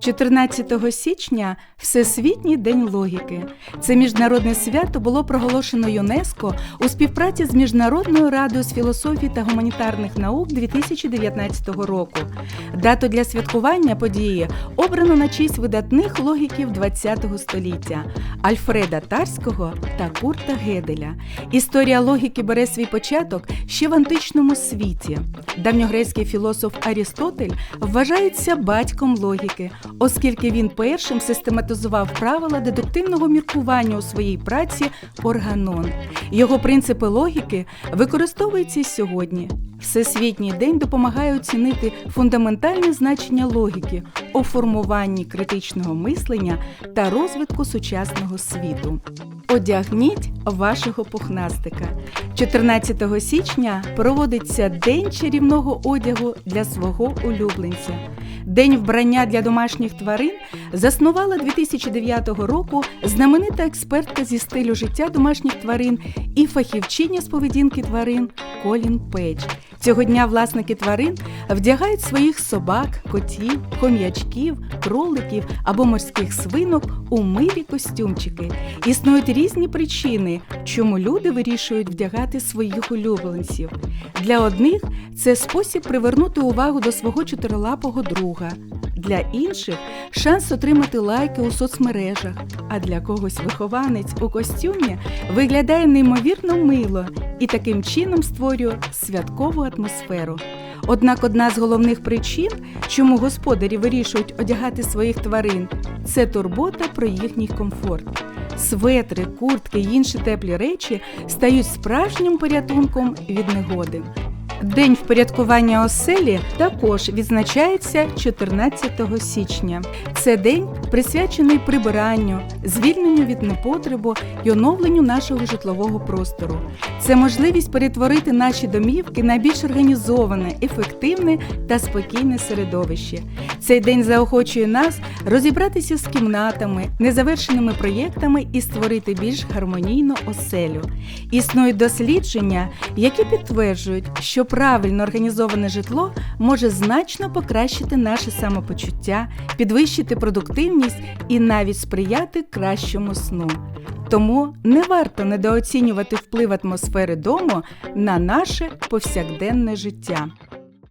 14 січня Всесвітній день логіки. Це міжнародне свято було проголошено ЮНЕСКО у співпраці з Міжнародною радою з філософії та гуманітарних наук 2019 року. Дату для святкування події обрано на честь видатних логіків ХХ століття Альфреда Тарського та Курта Геделя. Історія логіки бере свій початок ще в античному світі. Давньогрецький філософ Арістотель вважається батьком логіки, оскільки він першим систематизував правила дедуктивного міркування у своїй праці Органон. Його принципи логіки використовуються й сьогодні. Всесвітній день допомагає оцінити фундаментальне значення логіки у формуванні критичного мислення та розвитку сучасного світу. Одягніть вашого пухнастика. 14 січня проводиться День чарівного одягу для свого улюбленця. День вбрання для домашніх тварин заснувала 2009 року знаменита експертка зі стилю життя домашніх тварин і фахівчиня з поведінки тварин Колін Пейдж. Цього дня власники тварин вдягають своїх собак, котів, хом'ячків, кроликів або морських свинок у милі костюмчики. Існують різні причини, чому люди вирішують вдягати своїх улюбленців. Для одних це спосіб привернути увагу до свого чотирилапого друга. Для інших шанс отримати лайки у соцмережах, а для когось вихованець у костюмі виглядає неймовірно мило і таким чином створює святкову атмосферу. Однак одна з головних причин, чому господарі вирішують одягати своїх тварин, це турбота про їхній комфорт. Светри, куртки й інші теплі речі стають справжнім порятунком від негоди. День впорядкування оселі також відзначається 14 січня. Це день присвячений прибиранню, звільненню від непотребу і оновленню нашого житлового простору. Це можливість перетворити наші домівки на більш організоване, ефективне та спокійне середовище. Цей день заохочує нас розібратися з кімнатами, незавершеними проєктами і створити більш гармонійну оселю. Існують дослідження, які підтверджують, що правильно організоване житло може значно покращити наше самопочуття, підвищити продуктивність і навіть сприяти кращому сну. Тому не варто недооцінювати вплив атмосфери дому на наше повсякденне життя.